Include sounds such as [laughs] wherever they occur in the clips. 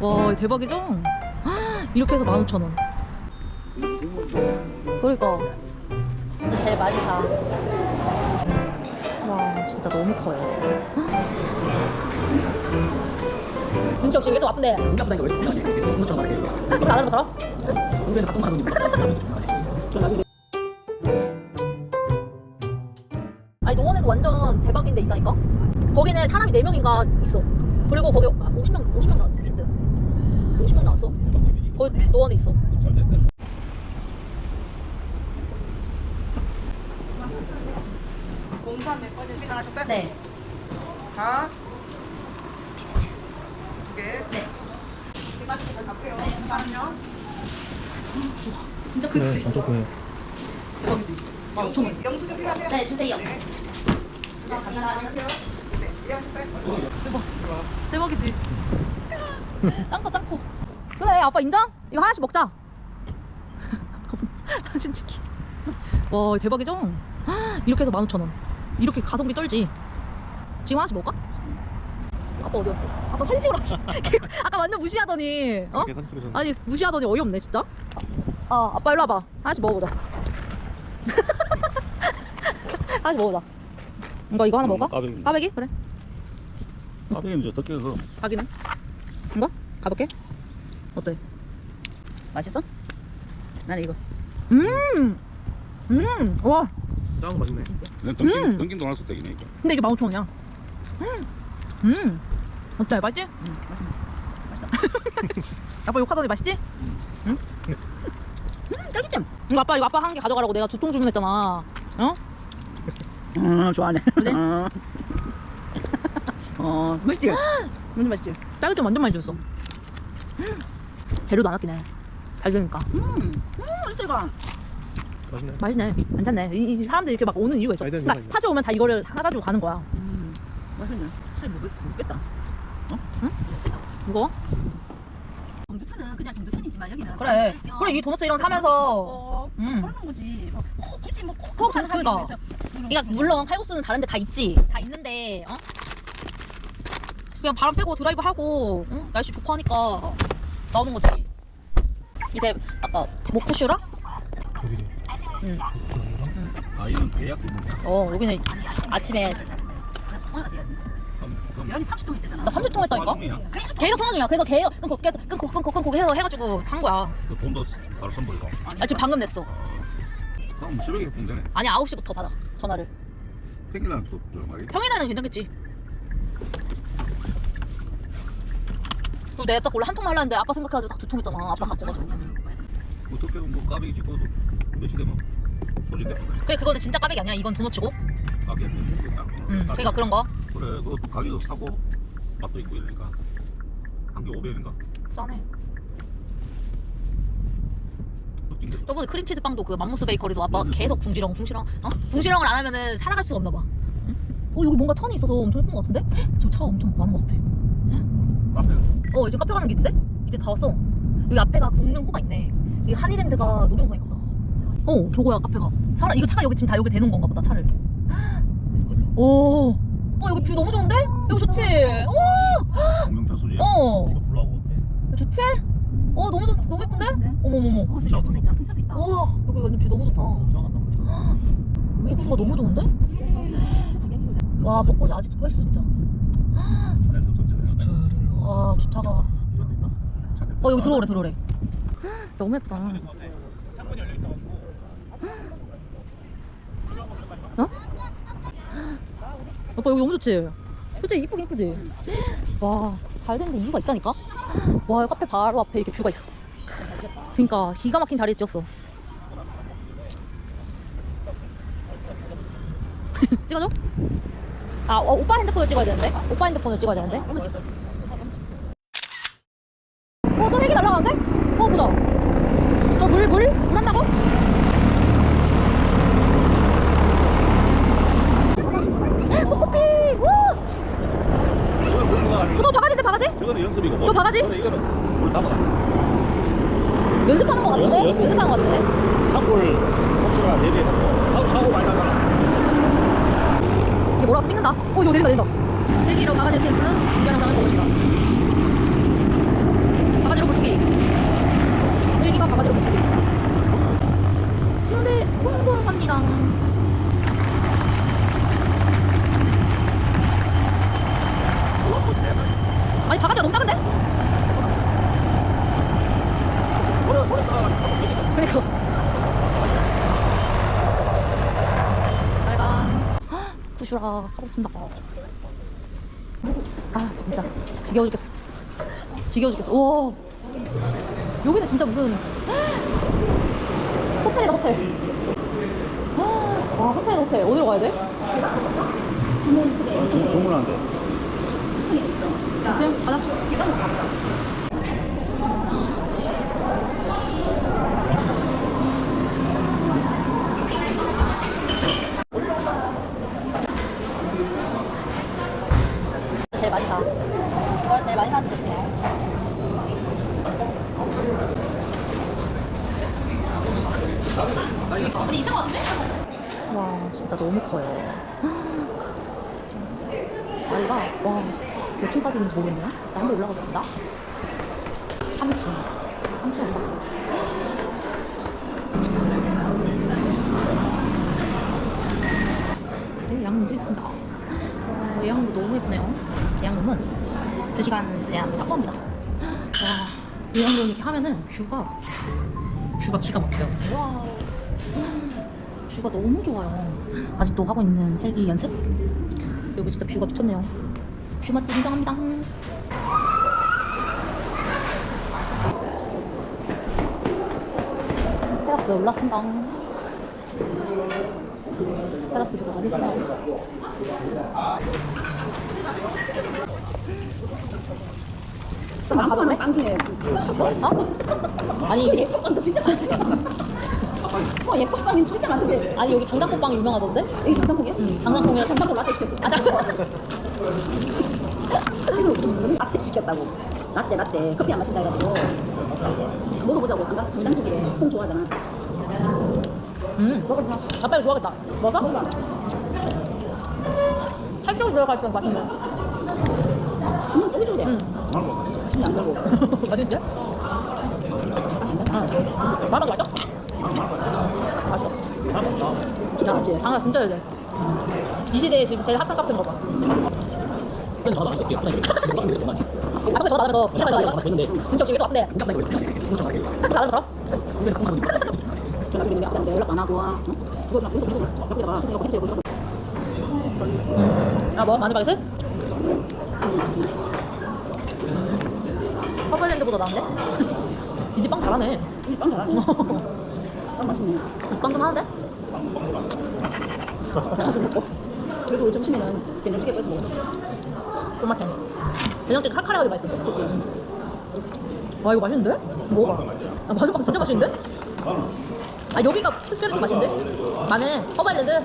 와 대박이죠? 헉, 이렇게 해서 15,000원 그러니까 제일 많이 사. 와 진짜 너무 커요 눈치 없이 이게 좀 아픈데 우리 아프다니까 왜 이렇게? 정도처럼 말해. 그렇게 안 하는 것처럼? 우리는 가끔 저 나중에 아니 노원에도 완전 대박인 데 있다니까? 거기는 사람이 4명인가 있어 그리고 거기 50명 50명 나왔지 1등 50명 나왔어 거기 노원에 있어 공산 몇 번째 생각하셨어요? 네 다 비스트 두 개. 네. 대가리를 갖고요. 잠깐만요. 진짜 크지? 엄청 크네. 대박이지? 와 엄청 영수증 필요하세요? 네 주세요 네. 안녕하세요. 네, 이해하셨어요? 대박이지? [laughs] 짱커 짱커 그래 아빠 인정? 이거 하나씩 먹자 [laughs] 당신 치킨 와 대박이죠? 헉, [gasps] 이렇게 해서 15,000원 이렇게 가성비 쩔지 지금 하나씩 먹을까? 아빠 어디 갔어? 아빠 사진 찍으러 갔어 아까 완전 무시하더니 어? 아니 무시하더니 어이없네 진짜 아 아빠 일로 와봐 하나씩 먹어보자 [laughs] 하나씩 먹어보자 이거 이거 하나 먹을까? 까베기. 까베기? 그래 까베기는 저 어떻게 그 자기는? 이거? 가볼게. 어때? 맛있어? 나는 이거. 음! 음! 와! 짱 맛있네. 음. 던긴 도나스 떼기네 이거. 근데 이게 15,000원이야. 음! 음! 어때? 맛있지? 맛있어. 아빠 욕하더니 맛있지? 응? 음, 짤깃잼! 이거 아빠, 이거 아빠 한 개 가져가라고 내가 두통 주문했잖아. 어? 음, 좋아하네. 그래? 어. [laughs] 어, 맛있지? 완전 맛있지? 짤깃잼 완전 많이 줬어. 음! 재료도 안 아끼네. 잘 되니까. 음, 음, 이거. 맛있네. 맛있네. 괜찮네. 이, 이 사람들이 이렇게 막 오는 이유가 있어. 잘 되는 그러니까 이유가 파주 오면 다 이거를 사가지고 가는 거야. 음, 맛있네. 잘 먹, 먹겠다. 이거? 경두차는 그냥 경두차이지만 여기는. 그래. 그래 이 도넛 이런 거 사면서. 어, 음. 그러는 거지. 뭐, 어, 굳이 뭐, 꼭꼭 하는 그니까. 하기 위해서. 그러니까 물론 칼국수는 다른 데 다 있지. 다 있는데 어? 그냥 바람 쐬고 드라이브 하고 응? 날씨 좋고 하니까 나오는 거지. 이제 아까 모쿠슈라? 여기지. 응. 아 이건 계약 부분. 어 여기는 아침에 여기 30도 했대잖아. 나 30통 했다니까. 계속 통화 중이야. 그래서 계속 끊고 끊고 끊고 끊고 끊고 해서 해가지고 한 거야. 그 돈도 바로 선불이고. 나 지금 방금 냈어. 그럼 새벽에 보면 되네. 아니 9시부터 받아 전화를. 평일날 또 조용하게. 평일에는 괜찮겠지. 그리고 내가 딱 원래 한 통만 하려는데 아빠 생각해가지고 딱 두 통 있잖아. 아빠 갖고 가지고. 어떻게 뭐 까베기 찍고도 몇시 되면 소진돼. 그게 그거는 진짜 까백이 아니야. 이건 도넛이고. 가게 먹겠다. 응. 그러니까 그런 거 그래 그것도 가격도 사고 맛도 있고 이러니까 한 개 500인가. 싸네. 저번에 크림치즈 빵도 그 맘모스 베이커리도 아빠 계속 궁시렁 궁시렁 어? 궁시렁을 안 하면은 살아갈 수가 없나 봐. 응? 어 여기 뭔가 턴이 있어서 엄청 예쁜 것 같은데? 헉, 지금 차가 엄청 많은 것 같아. 어 이제 카페 가는 길인데? 이제 다 왔어. 여기 앞에가 공릉 호가 있네. 여기 하니랜드가 놀이공원인가 보다. 어 저거야 카페가. 사람 이거 차가 여기 지금 다 여기 대놓은 건가 보다 차를. 오. 어 여기 뷰 너무 좋은데? 여기 좋지? 오. 공룡차 수지. 어. 이거 불러하고 어때? 좋지? 어 너무 좋 너무 예쁜데? 어머머머. 어, 저기 큰 차도 있다. 큰 차도 있다. 와 여기 완전 뷰 너무 좋다. 여기 뷰가 너무 좋은데? 와 벚꽃이 아직도 펴 있어 진짜. 적잖아요. 와 주차가. 어 여기 들어오래 들어오래. [gasps] 너무 예쁘다. 어? [gasps] 오빠 여기 너무 좋지? 그치 이쁘긴 이쁘지? [gasps] 와잘 된데 이유가 있다니까? 와 카페 바로 앞에 이렇게 뷰가 있어. 그러니까 기가 막힌 자리에 지었어. [laughs] 찍어줘? 아 어, 오빠 핸드폰을 찍어야 되는데? 오빠 핸드폰을 찍어야 되는데? 어, 또 헬기 날아가는데? 어, 보자. 저 물, 물? 물 한다고? 와! 어, 너 바가지인데, 바가지? 저거는 연습이고. 뭐. 저 바가지? 저거는 이거는 물 담아. 연습하는 거 같은데? 연- 연습. 연습하는 거 같은데? 산불 혹시나 대비해놓고 하고 사고 많이 나잖아. 이게 뭐라고 찍는다? 어, 이거 내린다, 내린다. 헬기로 바가지를 분은 신기한 영상을 보고 싶다. 어떻게 일기가 바가지로 못하겠다 근데 성공 언니랑 아니 바가지가 너무 작은데? 그니까. 잘가. 구슈라 하고 있습니다. 아 진짜. 지겨워 죽겠어. 지겨워 죽겠어. 우와. 여기는 진짜 무슨 호텔이다 호텔. 와 호텔 호텔 어디로 가야 돼? 주문한데. 지금 화장실. 제일 많이 사. 뭘 제일 많이 사는 데세요? 근데 이상 같은데? 와 진짜 너무 커요. 자리가 와 몇 층까지는 모르겠네요. 나 한번 올라가겠습니다. 3층. 3층 올라가. 네, 양문도 있습니다. 와, 예양도 너무 예쁘네요. 예양문은 2시간 제한 확보합니다. 와, 예양문 이렇게 하면은 뷰가 뷰가 기가 막혀요. 와, 뷰가 너무 좋아요. 아직도 하고 있는 헬기 연습? 여기 진짜 뷰가 미쳤네요. 뷰 맛집 인정합니다. 테라스 올랐습니다. 테라스 뷰가 너무 좋아요. 아까 너 깡중에 어? 아니, 예쁜 빵도 진짜 많대. 어 예쁜 빵이 진짜 많던데. 아니 여기 장단꽃빵이 유명하던데? 여기 장단봉이야? 응, 장단콩이랑 장단봉 라떼 시켰어. 아, 장단 이거 우리 라떼 시켰다고. 라떼 라떼 커피 안 마신다 해가지고 먹어보자고 장단 장단봉이래. 콩 좋아하잖아. 음, 아빠 이거 좋아하겠다. 먹어? 찰떡 들어가 있어 맛있네. 음 쫄쫄해. 응. 진짜 안 들고. [laughs] 맛있는데? 아, 맛있어? 맛있어. 기다하지. 장사 진짜 잘 돼. 이 시대에 지금 제일 핫한 카페인 거 봐. 그런 전화 돌아가는 게 전화해. 아프게 전화 나면서 전화. 됐는데 진짜 지금 왜 아픈데? 깜짝 놀랐어. 이거 전화해. 아프게 안 하면서? 우리는 깜짝 놀랐어. 전화 중에 아빠한테 연락 안 하고. 어? 그거 그냥 계속 계속 옆에다가 신경 펜치고 있고. 아 뭐? 마늘 바게트? 허벌랜드보다 나은데? [laughs] 이 집 빵 잘하네. 이빵 잘하네. [laughs] 빵 맛있네. 빵좀 하는데? 가서 먹고. 그리고 점심에는 된장찌개 끓여서 먹어. 꿀맛해. 된장찌개 칼칼하게 맛있어. 와 이거 맛있는데? 먹어봐. 아 마늘빵 진짜 맛있는데? 아 여기가 특별히 좀 맛있는데? 마늘, 허벌랜드. 응,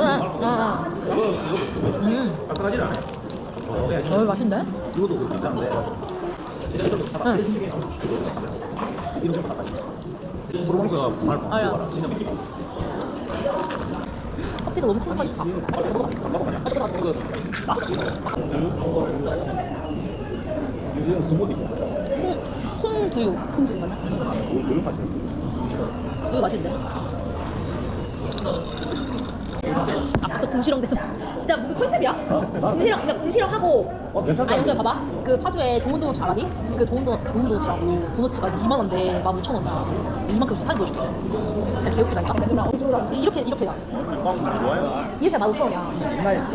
응, 응. 음. 어 맛있는데? 이것도 괜찮은데. 응. 프로방스가 말 아, 야. 바꿔라. 진짜 바꿔. 커피도 너무 큰거 좋다. 이거 스무디. 콩 두유. 콩 두유 맞나? 이거 맛이야. 두유 맛있는데? 아까도 궁시렁대서. [laughs] 진짜 무슨 컨셉이야? 궁시렁 그러니까 궁시렁하고. 어, 괜찮다. 아 여기 봐봐. 그 파주에 좋은 도넛 알아니? 그 좋은 도넛 좋은 도넛이라고 도넛가 2만 원대 15,000 원이야. 이만큼 사진 보여줄게. 진짜 개웃기다니까 이렇게 이렇게 나 빵 좋아요? 이렇게 15,000 원이야. 옛날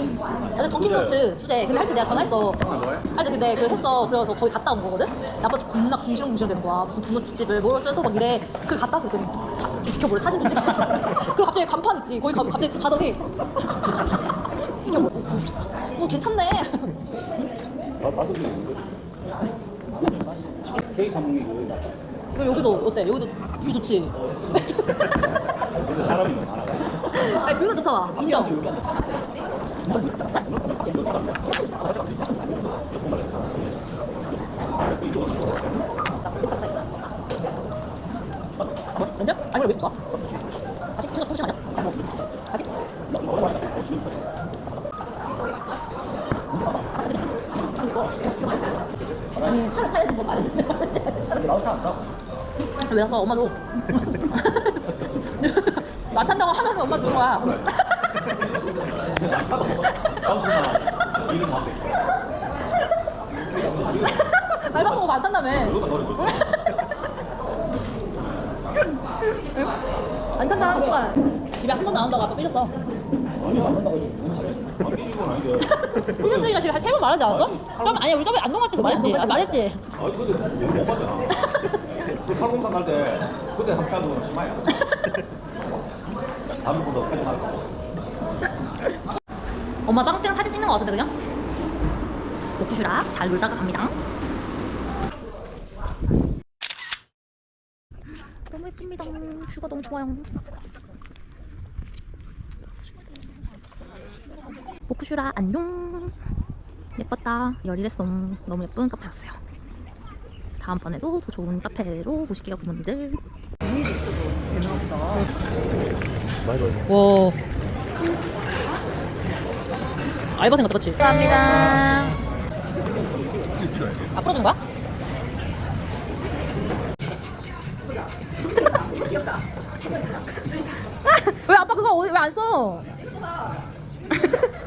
근데 던킨도너츠 수제 근데 할때 내가 전화했어. 아니 근데 그 했어. 그래서 거기 갔다 온 거거든? 나빠 겁나 궁시렁 궁시렁 되는 거야. 무슨 도넛 집을 뭘 어쩌고 막 이래. 그 갔다 그랬더니 사, 좀 비켜볼래. 사진 좀 찍자. [laughs] 그리고 갑자기 간판 있지. 거기 가, 갑자기 가더니 이게 뭐, 어, 좋다. 어 괜찮네 다 다섯 개 있는데. 케이크 사 먹는 게 이거. 이거 여기도 어때 여기도 뷰 좋지 그래서 사람이 너무 많아. 아니 뷰는 좋잖아 인정 뭐? 괜찮? 아니 왜 좋아? 더 많이 나한테 안 타. 왜 나서 엄마 줘. 나 탄다고 하면서 엄마 주는 거야. 잠시만. 이름 맞아. 말 바꾸고 안 탄다며. 안 탄다 하니까 집에 한 번도 안 온다고 아까 삐졌어. 아니 안 한다고 안 삐진 건 아닌데 삐졌으니까 집에 한세 번 말하지 않았어? 그럼 아니야 우리 저번에 안동갈 때도 말했지. 아, 말했지. 아니 근데 너무 오바잖아 [laughs] 그 살공산 갈때 그때 함께하는 거는 심하야 다음부터 하지 말고 엄마 빵땡 사진 찍는 거 같은데 그냥? 옥슈랑 잘 놀다가 갑니다. 너무 예쁩니다. 슈가 너무 좋아요. 오쿠슈라 안녕. 예뻤다. 열일했어. 너무 예쁜 카페였어요. 다음번에도 더 좋은 카페로 모실게요 부모님들. 와. 알바생 같다 그치? 감사합니다 앞으로 든 거야? [laughs] 왜 아빠 그거 왜 안 써? [laughs]